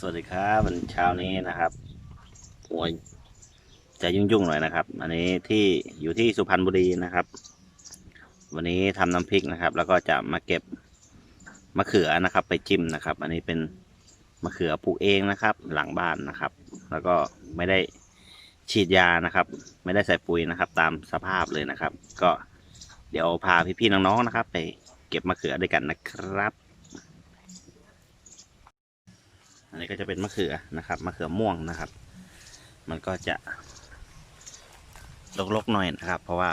สวัสดีครับวันเช้านี้นะครับโอ้ยจะยุ่งๆหน่อยนะครับ อันนี้ที่อยู่ที่สุพรรณบุรีนะครับ วันนี้ทำน้ำพริกนะครับ แล้วก็จะมาเก็บมะเขือนะครับ ไปจิ้มนะครับ อันนี้เป็นมะเขือปลูกเองนะครับ หลังบ้านนะครับ แล้วก็ไม่ได้ฉีดยานะครับ ไม่ได้ใส่ปุ๋ยนะครับ ตามสภาพเลยนะครับ ก็เดี๋ยวพาพี่ๆน้องๆนะครับ ไปเก็บมะเขือด้วยกันนะครับ อันนี้ก็จะเป็นมะเขือนะครับมะเขือม่วงนะครับ มันก็จะรกๆหน่อยนะครับ เพราะว่า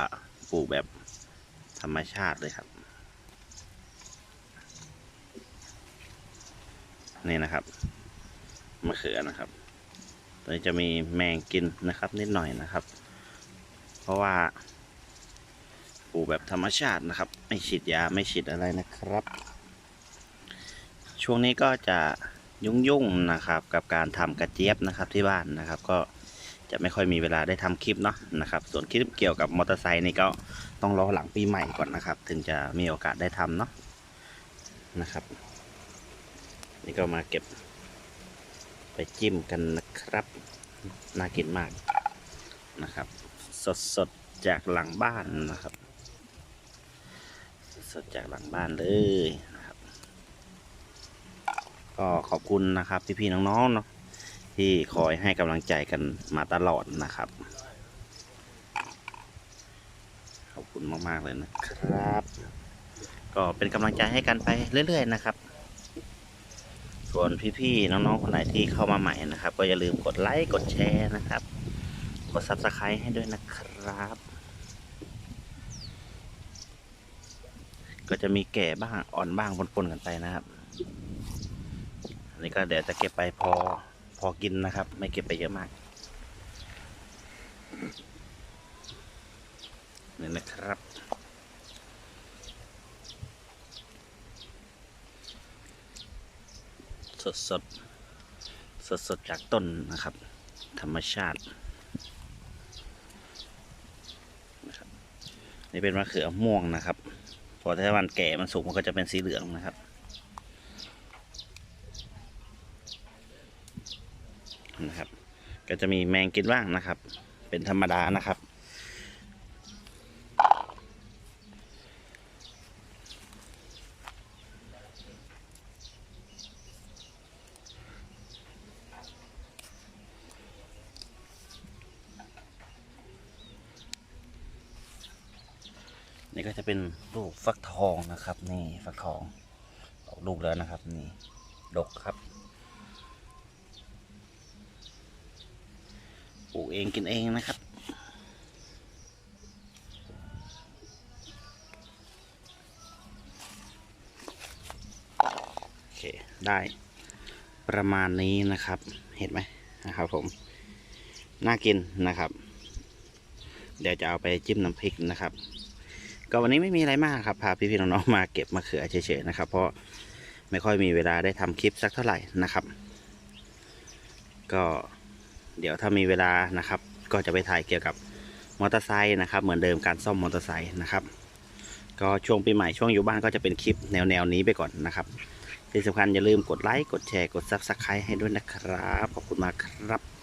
ปลูกแบบธรรมชาติเลยครับ นี่นะครับมะเขือนะครับตัวนี้จะมีแมงกินนะครับ นิดหน่อยนะครับ เพราะว่าปลูกแบบธรรมชาตินะครับ ไม่ฉีดยาไม่ฉีดอะไรนะครับ ช่วงนี้ก็จะ ยุ่งๆนะครับ กับการทำกระเจี๊ยบนะครับที่บ้านนะครับ ก็จะไม่ค่อยมีเวลาได้ทำคลิปเนาะนะครับ ส่วนคลิปเกี่ยวกับมอเตอร์ไซค์นี่ก็ต้องรอหลังปีใหม่ก่อนนะครับ ถึงจะมีโอกาสได้ทำเนาะนะครับ นี่ก็มาเก็บ ไปจิ้มกันนะครับ น่ากินมากนะครับ สดๆจากหลังบ้านนะครับ สดจากหลังบ้านเลย ก็ขอบคุณนะครับพี่ๆน้องๆเนาะที่คอยให้กำลังใจกันมาตลอดนะครับ ขอบคุณมากๆเลยนะครับ ก็เป็นกำลังใจให้กันไปเรื่อย ๆ นะครับ ส่วนพี่ๆน้องๆคนไหนที่เข้ามาใหม่นะครับ ก็อย่าลืมกดไลค์กดแชร์นะครับ กด subscribe ให้ด้วยนะครับ ก็จะมีแก่บ้างอ่อนบ้างปนๆกันไปนะครับ นนี้ก็เดี๋ยวจะเก็บไปพอพอกินนะครับ ไม่เก็บไปเยอะมากนี่นะครับ สดสดสดสดจากต้นนะครับ ธรรมชาตินะครับนี่เป็นมะเขือม่วงนะครับ พอถ้ามันแก่มันสุกมันก็จะเป็นสีเหลืองนะครับ นะครับ ก็จะมีแมงกินบ้างนะครับ เป็นธรรมดานะครับ นี่ก็จะเป็นลูกฟักทองนะครับ นี่ฟักทองออกลูกแล้วนะครับ นี่ดกครับ ปลูกเองกินเองนะครับ โอเค ได้ประมาณนี้นะครับ เห็นไหมนะครับผม น่ากินนะครับ เดี๋ยวจะเอาไปจิ้มน้ำพริกนะครับ ก็วันนี้ไม่มีอะไรมากครับ พาพี่ๆน้องๆมาเก็บมะเขือเฉยๆนะครับ เพราะไม่ค่อยมีเวลาได้ทำคลิปสักเท่าไหร่นะครับ ก็ เดี๋ยวถ้ามีเวลานะครับ ก็จะไปถ่ายเกี่ยวกับมอเตอร์ไซค์นะครับ เหมือนเดิมการซ่อมมอเตอร์ไซค์นะครับ ก็ช่วงปีใหม่ช่วงอยู่บ้านก็จะเป็นคลิปแนวแนวนี้ไปก่อนนะครับที่สำคัญอย่าลืมกดไลค์กดแชร์กดซับสไครต์ให้ด้วยนะครับขอบคุณมากครับ